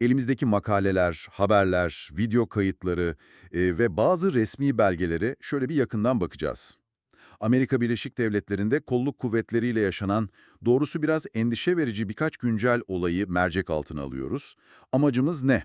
elimizdeki makaleler, haberler, video kayıtları e, ve bazı resmi belgeleri şöyle bir yakından bakacağız. Amerika Birleşik Devletleri'nde kolluk kuvvetleriyle yaşanan doğrusu biraz endişe verici birkaç güncel olayı mercek altına alıyoruz. Amacımız ne?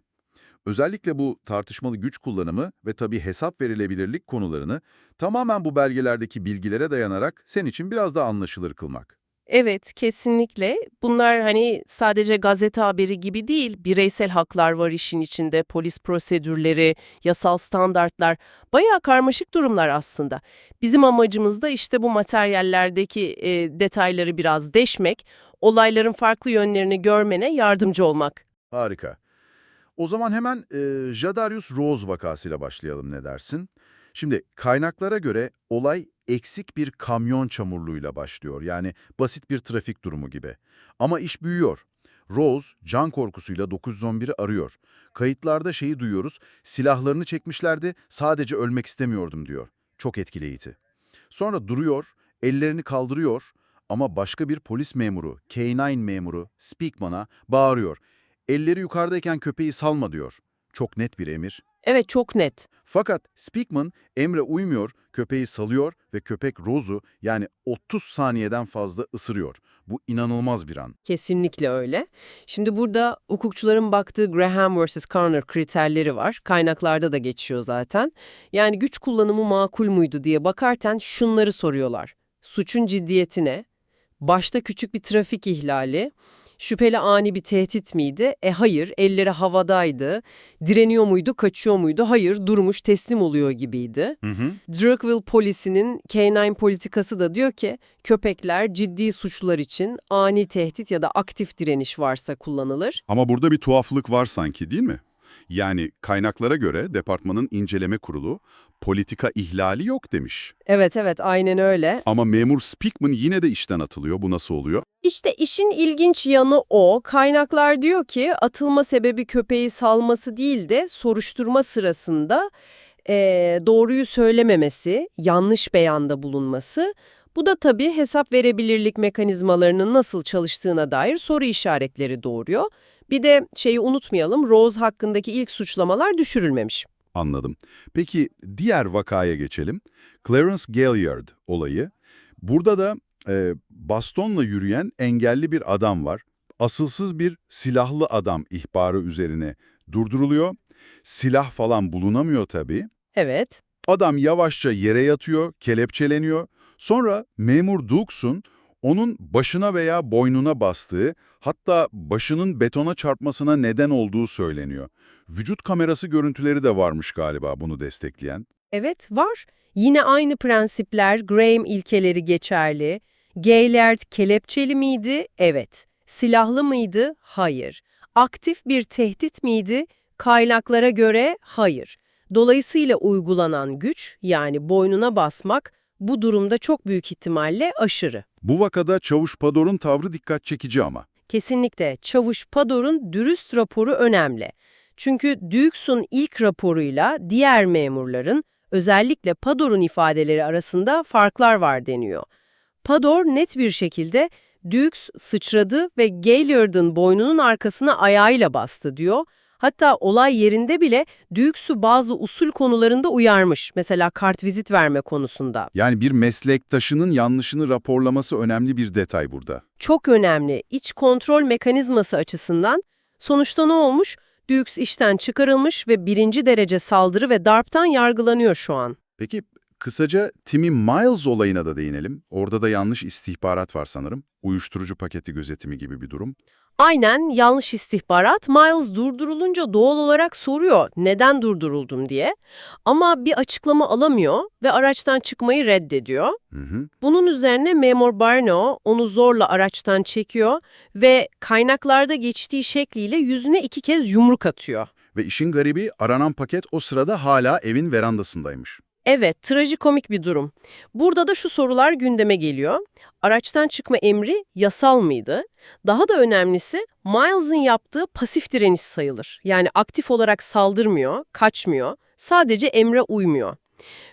Özellikle bu tartışmalı güç kullanımı ve tabii hesap verilebilirlik konularını tamamen bu belgelerdeki bilgilere dayanarak sen için biraz daha anlaşılır kılmak. Evet, kesinlikle. Bunlar hani sadece gazete haberi gibi değil, bireysel haklar var işin içinde, polis prosedürleri, yasal standartlar, bayağı karmaşık durumlar aslında. Bizim amacımız da işte bu materyallerdeki e, detayları biraz deşmek, olayların farklı yönlerini görmene yardımcı olmak. Harika. O zaman hemen e, Jadarius Rose vakasıyla başlayalım ne dersin? Şimdi kaynaklara göre olay eksik bir kamyon çamurluğuyla başlıyor. Yani basit bir trafik durumu gibi. Ama iş büyüyor. Rose can korkusuyla 911'i arıyor. Kayıtlarda şeyi duyuyoruz, silahlarını çekmişlerdi, sadece ölmek istemiyordum diyor. Çok etkileyici. Sonra duruyor, ellerini kaldırıyor ama başka bir polis memuru, K9 memuru Speakman'a bağırıyor. Elleri yukarıdayken köpeği salma diyor. Çok net bir emir. Evet, çok net. Fakat Speakman emre uymuyor, köpeği salıyor ve köpek Rose'u yani 30 saniyeden fazla ısırıyor. Bu inanılmaz bir an. Kesinlikle öyle. Şimdi burada hukukçuların baktığı Graham vs. Connor kriterleri var. Kaynaklarda da geçiyor zaten. Yani güç kullanımı makul muydu diye bakarken şunları soruyorlar. Suçun ciddiyeti ne? Başta küçük bir trafik ihlali. Şüpheli ani bir tehdit miydi? E hayır, elleri havadaydı. Direniyor muydu, kaçıyor muydu? Hayır, durmuş, teslim oluyor gibiydi. Hı hı. Drugville polisinin K9 politikası da diyor ki köpekler ciddi suçlar için ani tehdit ya da aktif direniş varsa kullanılır. Ama burada bir tuhaflık var sanki değil mi? Yani kaynaklara göre departmanın inceleme kurulu politika ihlali yok demiş. Evet evet aynen öyle. Ama memur Speakman yine de işten atılıyor. Bu nasıl oluyor? İşte işin ilginç yanı o. Kaynaklar diyor ki atılma sebebi köpeği salması değil de soruşturma sırasında eee, doğruyu söylememesi, yanlış beyanda bulunması. Bu da tabii hesap verebilirlik mekanizmalarının nasıl çalıştığına dair soru işaretleri doğuruyor. Bir de şeyi unutmayalım, Rose hakkındaki ilk suçlamalar düşürülmemiş. Anladım. Peki diğer vakaya geçelim. Clarence Galliard olayı. Burada da e, bastonla yürüyen engelli bir adam var. Asılsız bir silahlı adam ihbarı üzerine durduruluyor. Silah falan bulunamıyor tabii. Evet. Adam yavaşça yere yatıyor, kelepçeleniyor. Sonra memur Dukes'un onun başına veya boynuna bastığı, hatta başının betona çarpmasına neden olduğu söyleniyor. Vücut kamerası görüntüleri de varmış galiba bunu destekleyen. Evet var. Yine aynı prensipler, Graham ilkeleri geçerli. Gaylord kelepçeli miydi? Evet. Silahlı mıydı? Hayır. Aktif bir tehdit miydi? Kaynaklara göre hayır. Dolayısıyla uygulanan güç, yani boynuna basmak, bu durumda çok büyük ihtimalle aşırı. Bu vakada Çavuş Pador'un tavrı dikkat çekici ama. Kesinlikle Çavuş Pador'un dürüst raporu önemli. Çünkü Dukes'un ilk raporuyla diğer memurların, özellikle Pador'un ifadeleri arasında farklar var deniyor. Pador net bir şekilde Dukes sıçradı ve Gaillard'ın boynunun arkasına ayağıyla bastı diyor. Hatta olay yerinde bile Dukes'u bazı usul konularında uyarmış. Mesela kartvizit verme konusunda. Yani bir meslektaşının yanlışını raporlaması önemli bir detay burada. Çok önemli iç kontrol mekanizması açısından. Sonuçta ne olmuş? Dukes işten çıkarılmış ve birinci derece saldırı ve darptan yargılanıyor şu an. Peki kısaca Timmy Miles olayına da değinelim. Orada da yanlış istihbarat var sanırım. Uyuşturucu paketi gözetimi gibi bir durum. Aynen yanlış istihbarat. Miles durdurulunca doğal olarak soruyor neden durduruldum diye. Ama bir açıklama alamıyor ve araçtan çıkmayı reddediyor. Hı hı. Bunun üzerine memur Barno onu zorla araçtan çekiyor ve kaynaklarda geçtiği şekliyle yüzüne iki kez yumruk atıyor. Ve işin garibi aranan paket o sırada hala evin verandasındaymış. Evet, trajikomik bir durum. Burada da şu sorular gündeme geliyor. Araçtan çıkma emri yasal mıydı? Daha da önemlisi Miles'ın yaptığı pasif direniş sayılır. Yani aktif olarak saldırmıyor, kaçmıyor, sadece emre uymuyor.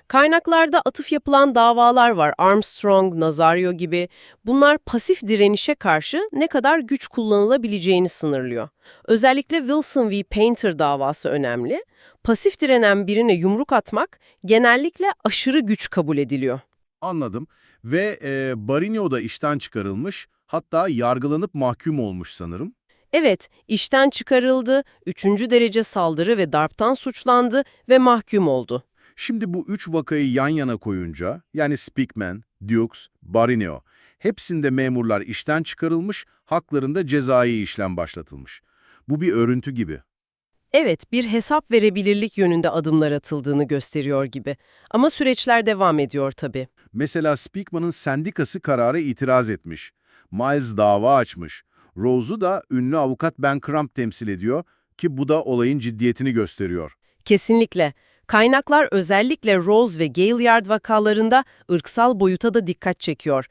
Kaynaklarda atıf yapılan davalar var. Armstrong, Nazario gibi. Bunlar pasif direnişe karşı ne kadar güç kullanılabileceğini sınırlıyor. Özellikle Wilson v. Painter davası önemli. Pasif direnen birine yumruk atmak genellikle aşırı güç kabul ediliyor. Anladım. Ve e, Barinio da işten çıkarılmış, hatta yargılanıp mahkum olmuş sanırım. Evet, işten çıkarıldı, üçüncü derece saldırı ve darptan suçlandı ve mahkum oldu. Şimdi bu üç vakayı yan yana koyunca, yani Speakman, Dukes, Barinio, hepsinde memurlar işten çıkarılmış, haklarında cezai işlem başlatılmış. Bu bir örüntü gibi. Evet, bir hesap verebilirlik yönünde adımlar atıldığını gösteriyor gibi. Ama süreçler devam ediyor tabii. Mesela Speakman'ın sendikası kararı itiraz etmiş. Miles dava açmış. Rose'u da ünlü avukat Ben Crump temsil ediyor ki bu da olayın ciddiyetini gösteriyor. Kesinlikle. Kaynaklar özellikle Rose ve Gaillard vakalarında ırksal boyuta da dikkat çekiyor.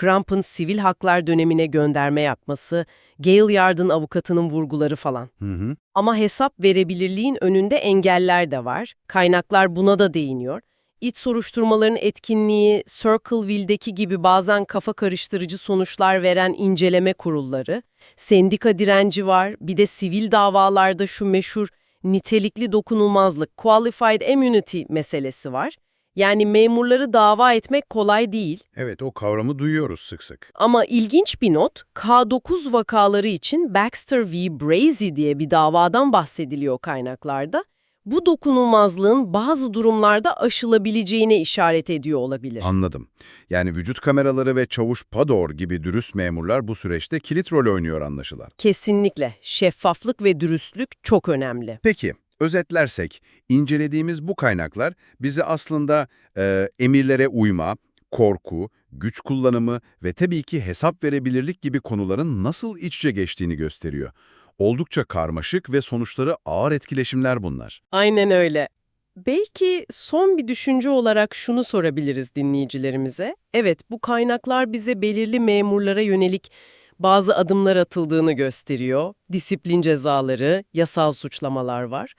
Crump'ın sivil haklar dönemine gönderme yapması, Gaillard'ın avukatının vurguları falan. Hı hı. Ama hesap verebilirliğin önünde engeller de var. Kaynaklar buna da değiniyor. İç soruşturmaların etkinliği, Circleville'deki gibi bazen kafa karıştırıcı sonuçlar veren inceleme kurulları, sendika direnci var, bir de sivil davalarda şu meşhur nitelikli dokunulmazlık, qualified immunity meselesi var. Yani memurları dava etmek kolay değil. Evet, o kavramı duyuyoruz sık sık. Ama ilginç bir not, K9 vakaları için Baxter v. Brazy diye bir davadan bahsediliyor kaynaklarda. Bu dokunulmazlığın bazı durumlarda aşılabileceğine işaret ediyor olabilir. Anladım. Yani vücut kameraları ve çavuş Pador gibi dürüst memurlar bu süreçte kilit rol oynuyor anlaşılan. Kesinlikle. Şeffaflık ve dürüstlük çok önemli. Peki, özetlersek, incelediğimiz bu kaynaklar bizi aslında e, emirlere uyma, korku, güç kullanımı ve tabii ki hesap verebilirlik gibi konuların nasıl iç içe geçtiğini gösteriyor. Oldukça karmaşık ve sonuçları ağır etkileşimler bunlar. Aynen öyle. Belki son bir düşünce olarak şunu sorabiliriz dinleyicilerimize. Evet, bu kaynaklar bize belirli memurlara yönelik bazı adımlar atıldığını gösteriyor. Disiplin cezaları, yasal suçlamalar var.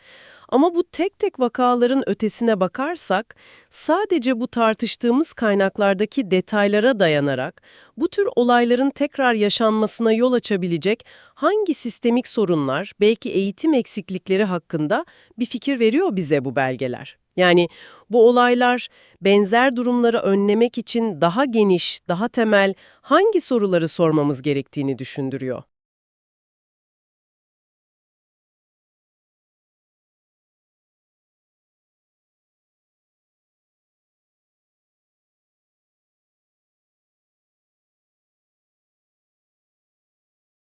Ama bu tek tek vakaların ötesine bakarsak, sadece bu tartıştığımız kaynaklardaki detaylara dayanarak bu tür olayların tekrar yaşanmasına yol açabilecek hangi sistemik sorunlar, belki eğitim eksiklikleri hakkında bir fikir veriyor bize bu belgeler. Yani bu olaylar benzer durumları önlemek için daha geniş, daha temel hangi soruları sormamız gerektiğini düşündürüyor.